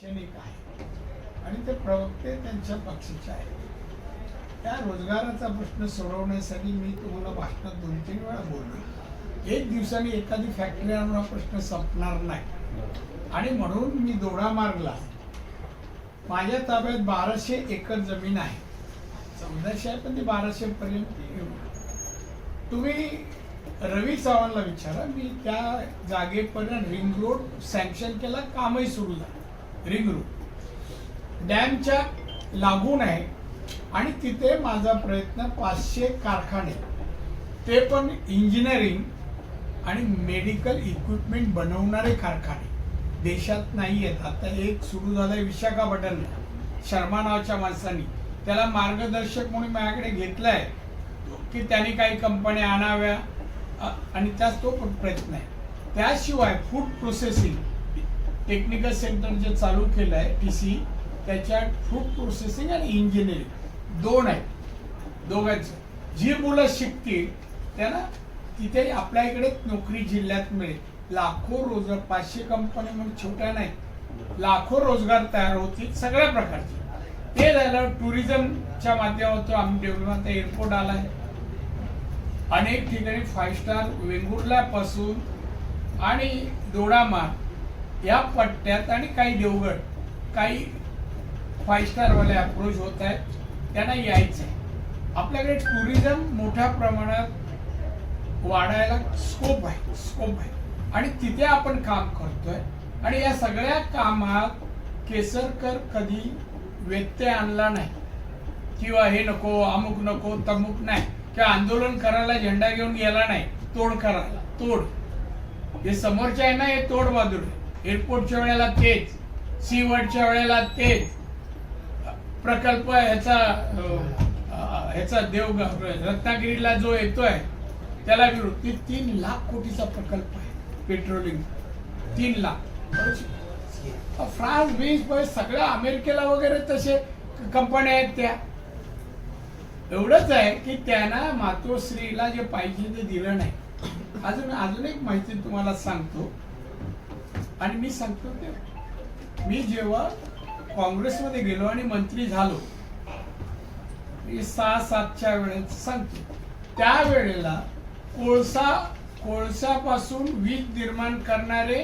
शैक्षणिक आहे आणि ते प्रवक्ते त्यांच्या पक्षाचे आहेत. त्या रोजगाराचा प्रश्न सोडवण्यासाठी मी तुम्हाला भाषणात दोन तीन वेळा बोललो. एक दिवसाने एखादी फॅक्टरी आणून हा प्रश्न संपणार नाही. आणि म्हणून मी दोडा मारला. माझ्या ताब्यात बाराशे एकर जमीन आहे. चौदाशे आहे पण ती बाराशे पर्यंत येऊ तुम्ही रवी चव्हाणला विचारा. मी त्या जागेपर्यंत रिंग रोड सँक्शन केला कामही सुरू झालं. रिंग डॅमच्या लागून आहे आणि तिथे माझा प्रयत्न पाचशे कारखाने ते पण इंजिनिअरिंग आणि मेडिकल इक्विपमेंट बनवणारे कारखाने. देशात नाही आहेत आता एक सुरू झालंय विशाखापट्टणम शर्मा नावाच्या माणसांनी. त्याला मार्गदर्शक म्हणून माझ्याकडे घेतलाय की त्यांनी काही कंपन्या आणाव्या आणि त्याच तो पण प्रयत्न आहे. त्याशिवाय फूड प्रोसेसिंग टेक्निकल सेंटर जे चालू केलं आहे टी सी त्याच्यात फूड प्रोसेसिंग आणि इंजिनिअरिंग दोन आहेत. दोघांचं. जी मुलं शिकतील त्यांना तिथे आपल्या इकडे नोकरी जिल्ह्यात मिळेल. लाखो रोजगार पाचशे कंपनी म्हणून छोट्या नाही लाखो रोजगार तयार होतील सगळ्या प्रकारचे. ते झालं टुरिझमच्या माध्यमातून आम्ही डेव्हलप आता एअरपोर्ट आलाय. अनेक ठिकाणी फाईव्ह स्टार वेंगुर्ल्यापासून आणि दोडामार्ग या पट्ट्यात आणि काही देवगड काही फाईव्ह स्टारवाले अप्रोच होत आहेत त्यांना यायचं आहे. आपल्याकडे टुरिझम मोठ्या प्रमाणात वाढायला स्कोप आहे स्कोप आहे. आणि तिथे आपण काम करतोय. आणि या सगळ्या कामात केसरकर कधी व्यत्यय आणला नाही. किंवा हे नको अमुक नको तमुक नाही. किंवा आंदोलन करायला झेंडा घेऊन गेला नाही तोड करायला तोड. हे समोरचे आहे ना हे तोड बाजूला एअरपोर्टच्या वेळेला तेच सी वर्डच्या वेळेला तेच. प्रकल्प ह्याचा ह्याचा देव रत्नागिरीला जो येतोय त्याला विरोध ते तीन लाख कोटीचा प्रकल्प आहे पेट्रोलिंग. तीन लाख. फ्रान्स बीस सगळ्या अमेरिकेला वगैरे तसे कंपन्या आहेत त्या. एवढंच आहे की त्यांना मातोश्रीला जे पाहिजे ते दिलं नाही. अजून अजून एक माहिती तुम्हाला सांगतो. आणि मी सांगतो ते. मी जेव्हा काँग्रेसमध्ये गेलो आणि मंत्री झालो मी सहा सातच्या वेळेस सांगतो त्यावेळेला कोळसा कोळसापासून वीज निर्माण करणारे